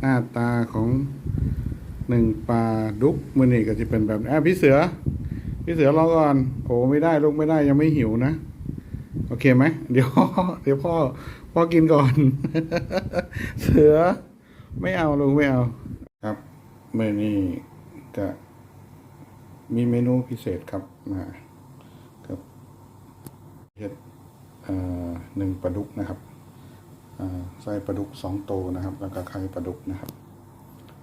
หน้าตาของหนึ่งปลาดุกมือนี่ก็จะเป็นแบบนี้อะพี่เสือ พี่เสือรอก่อนโอ้ไม่ได้ลูกไม่ได้ยังไม่หิวนะ โอเคไหมเดี๋ยวเดี๋ยวพ่อพ่อกินก่อน เสือไม่เอาลุงไม่เอา ครับเมอนี่จะมีเมนูพิเศษครับมาครับเห็ดหนึ่งปลาดุกนะครับ ไส้ปลาดุกสองโตนะครับ แล้วก็ไข่ปลาดุกนะครับ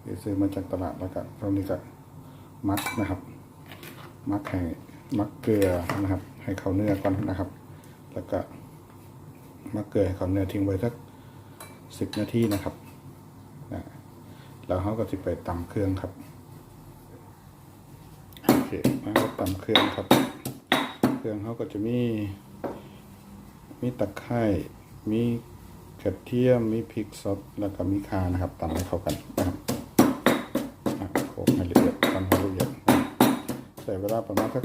เดี๋ยวซื้อมาจากตลาดแล้วก็ตรงนี้ก็มัดนะครับ มักให้มักเกลือนะครับ ให้เขาเนื้อก่อนนะครับ แล้วก็มักเกลือให้เขาเนื้อทิ้งไว้สักสิบนาทีนะครับนะแล้วเขาก็จะไปตำเครื่องครับโอเคแล้วก็ตำเครื่องครับ เครื่องเขาก็จะมี มีตะไคร้มี ระเทียมมีพริกสดแล้วก็มีข่านะครับตำให้เข้ากันนะครับโขกให้ละเอียดตำให้ละเอียดใส่เวลาประมาณสัก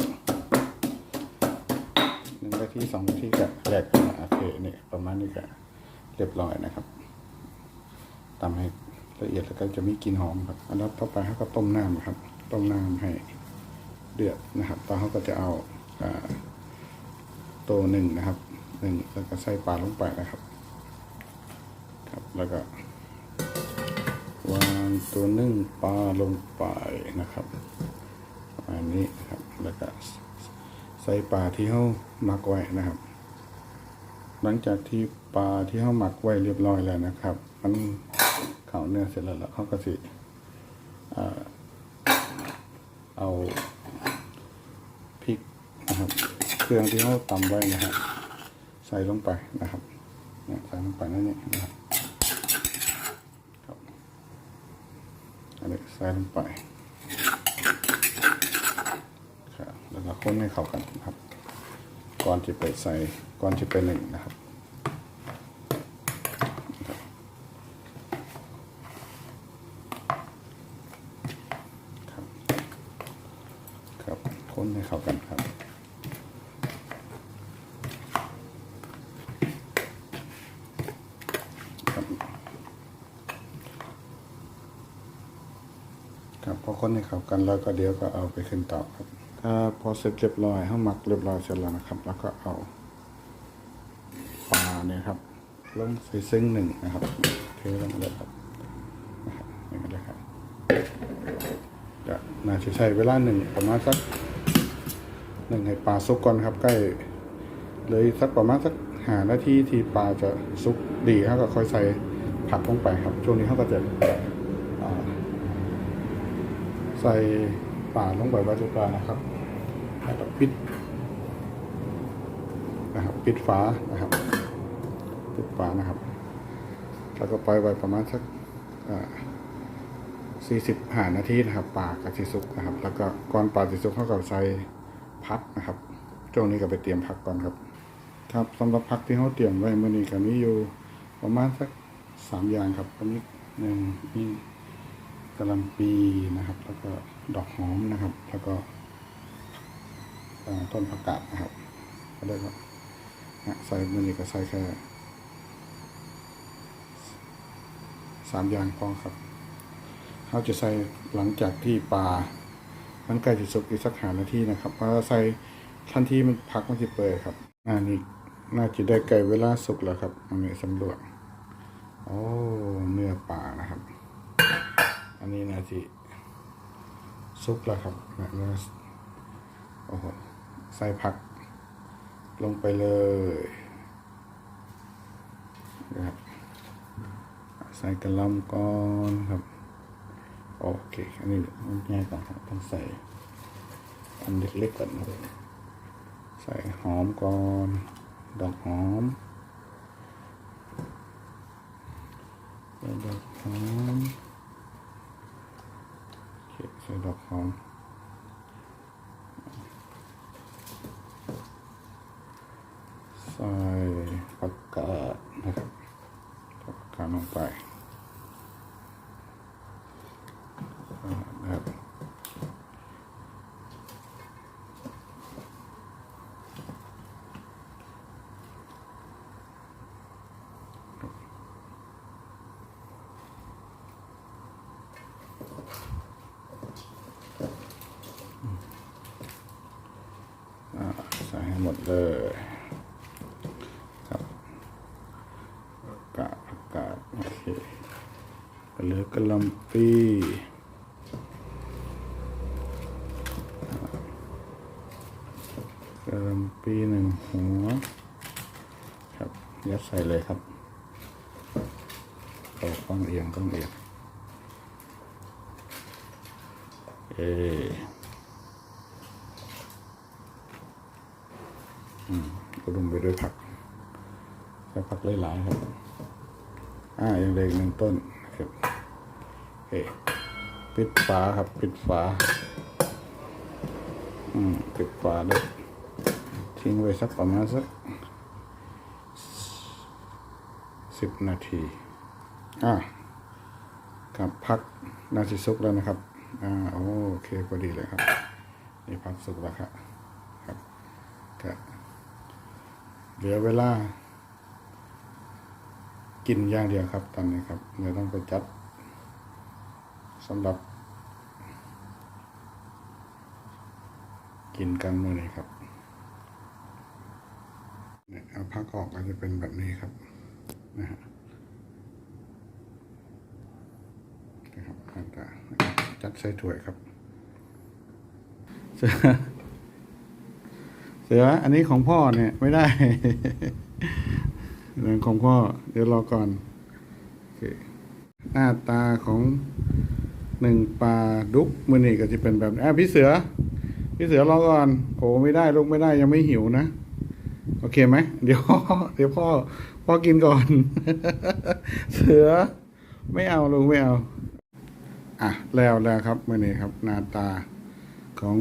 หนึ่งนาทีสองนาทีก็แยกกันะโอเคนี่ประมาณนี้ก็เรียบร้อยนะครับตำให้ละเอียดแล้วก็จะมีกลิ่นหอมครับอันนั้นต่อไปเขาก็ต้มน้ำครับ ต้มน้ำให้เดือดนะครับตอนเขาก็จะเอาอตัวหนึ่งนะครับหนึ่งแล้วก็ใส่ปลาลงไปนะครับ แล้วก็ วางตัวนึ่งปลาลงไปนะครับประมาณนี้นะครับ แล้วก็ใส่ปลาที่เขาหมักไว้นะครับ หลังจากที่ปลาที่เขาหมักไว้เรียบร้อยแล้วนะครับ มันเข่าเนื้อเสร็จแล้วแล้วเขาก็สิเอาพริกนะครับ เครื่องที่เขาตำไว้นะครับใส่ลงไปนะครับใส่ลงไปนั่นนี่นะครับอันนี้ใส่ลงไปครับแล้วก็คนให้เข้ากันนะครับ ก่อนจะไปใส่ก่อนจะไปหนึ่งนะครับครับครับค้นให้เข้ากันครับ ครับพอคนให้เข้ากันแล้วก็เดี๋ยวก็เอาไปขึ้นเตาครับ ถ้าพอเสร็จเรียบร้อยห้าหมักเรียบร้อยเสร็จแล้วนะครับ แล้วก็เอาปลาเนี่ยครับลงใส่ซึ่งหนึ่งนะครับเทลงเลยครับนะครับอย่างนี้เลยครับจะน่าจะใช้เวลาหนึ่งประมาณสักหนึ่งให้ปลาสุกก่อนครับ ใกล้เลยสักประมาณสักหานาทีที่ปลาจะสุกดีเขาก็ค่อยใส่ผักลงไปครับ ช่วงนี้เขาก็จะ ใส่ป่าลงไปไว้ทุกการนะครับแล้วก็ปิดนะครับปิดฝานะครับปิดฝานะครับ แล้วก็ปล่อยไว้ประมาณสักสี่สิบห้านาทีนะครับปลากระชิสุกนะครับ แล้วก็ก่อนปลาจิสุกเขาก็ใส่พักนะครับช่วงนี้ก็ไปเตรียมพักก่อนครับ ครับสำหรับพักที่เขาเตรียมไว้เมื่อนี้ก็มีอยู่ประมาณสักสามอย่างครับอันนี้หนึ่งนี่ กะหล่ำปีนะครับ แล้วก็ดอกหอมนะครับ แล้วก็ต้นผักกาดนะครับก็ได้ก็นะใส่มันนี่ก็ใส่แค่สามอย่างพอครับเขาจะใส่หลังจากที่ปลา มันใกล้จะสุกอีกสักหานาทีนะครับเพราะว่าใส่ทันทีมันพักมันจะเปื่อยครับอันนี้น่าจะได้ใกล้เวลาสุกแล้วครับอันนี้สำรวจ โอ้ เนื้อปลานะครับ อันนี้นาทีซุปแล้วครับแบบนี้โอ้โหใส่ผัก ลงไปเลยนะครับใส่กระหลำก่อนครับ โอเค อันนี้มันง่ายกว่าครับต้องใส่อันเล็กๆก่อนนะใส่หอมก่อน ดอกหอมใส่ดอกหอม โอเคใส่ดอกหอมใส่ผักกาดนะครับผักกาดลงไปอ่านะครับ เลยครับอากาศอากาศโอเคเหลือกระลำปีกระลำปีหนึ่งหัว ครับยัดใส่เลยครับเอาต้องเอียงต้องเอียงเอ อืมอุดมไปด้วยผักใส่ผักหลายๆครับ อ่าอยังเหลืออีกหนึ่งต้นครับเอปิดฝาครับ ปิดฝา อืม ปิดฝาแล้วทิ้งไว้สักประมาณสักสิบนาที อ่าครับพักนาทีสุกแล้วนะครับ อ่า โอเคพอดีเลยครับ นี่พักสุกแล้วครับ ครับ เหลือเวลา กินอย่างเดียวครับตอนนี้ครับเดี๋ยวต้องไปจัดสำหรับ กินกันเมื่อนี้ครับเนี่ยเอาพักออกก็จะเป็นแบบนี้ครับนะฮะนะครับหน้าตาจัดใส่ถ้วยครับ เสืออันนี้ของพ่อเนี่ยไม่ได้เรื่องของพ่อ เดี๋ยวรอก่อนหน้าตาของหนึ่งปลาดุกมือนี่ก็จะเป็นแบบนี้อะพี่เสือ พี่เสือรอก่อนโอ้ไม่ได้ลูกไม่ได้ยังไม่หิวนะ โอเคไหมเดี๋ยวเดี๋ยวพ่อพ่อกินก่อน เสือ ไม่เอาลุงไม่เอา อะแล้วแล้วครับมือนี้ครับหน้าตาของ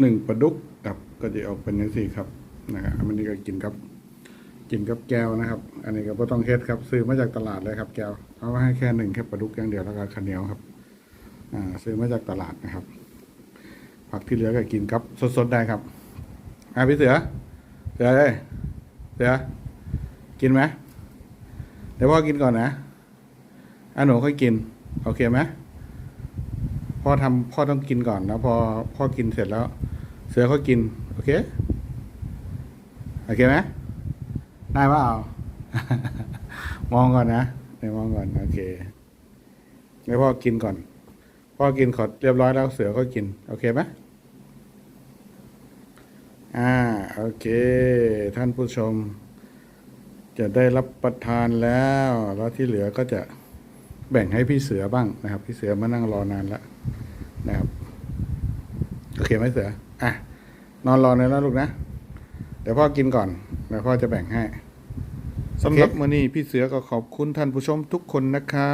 หนึ่งปลาดุก ก็จะออกเป็นอย่างสี่ครับนะครับอันนี้ก็กินครับ กินกับแก้วนะครับ อันนี้ก็บ่ต้องเฮ็ดครับ ซื้อมาจากตลาดเลยครับ แก้วเอาให้แค่หนึ่งแค่ปลาดุกอย่างเดียวแล้วก็ข้าวเหนียวครับอ่าซื้อมาจากตลาดนะครับ ผักที่เหลือก็กินครับสดๆได้ครับอะพี่เสือเสือเอ้ยเสือกินไหมเดี๋ยวพ่อกินก่อนนะอะหนูค่อยกินโอเคไหมพ่อทำพ่อต้องกินก่อนแล้วพอพ่อกินเสร็จแล้ว เสือเขากิน โอเค โอเคไหมได้ป่าเอา มองก่อนนะเดี๋ยวมองก่อน โอเคเดี๋ยวพ่อกินก่อน พ่อกินขอเรียบร้อยแล้วเสือก็กิน โอเคไหมอ่า โอเค ท่านผู้ชม จะได้รับประทานแล้ว แล้วที่เหลือก็จะแบ่งให้พี่เสือบ้างนะครับ พี่เสือมานั่งรอนานแล้วนะครับ โอเคไหมเสือ อะ นอนรอเลยนะลูกนะ เดี๋ยวพ่อกินก่อนเดี๋ยวพ่อจะแบ่งให้สำหรับมื้อนี้พี่เสือก็ขอบคุณท่านผู้ชมทุกคนนะครับ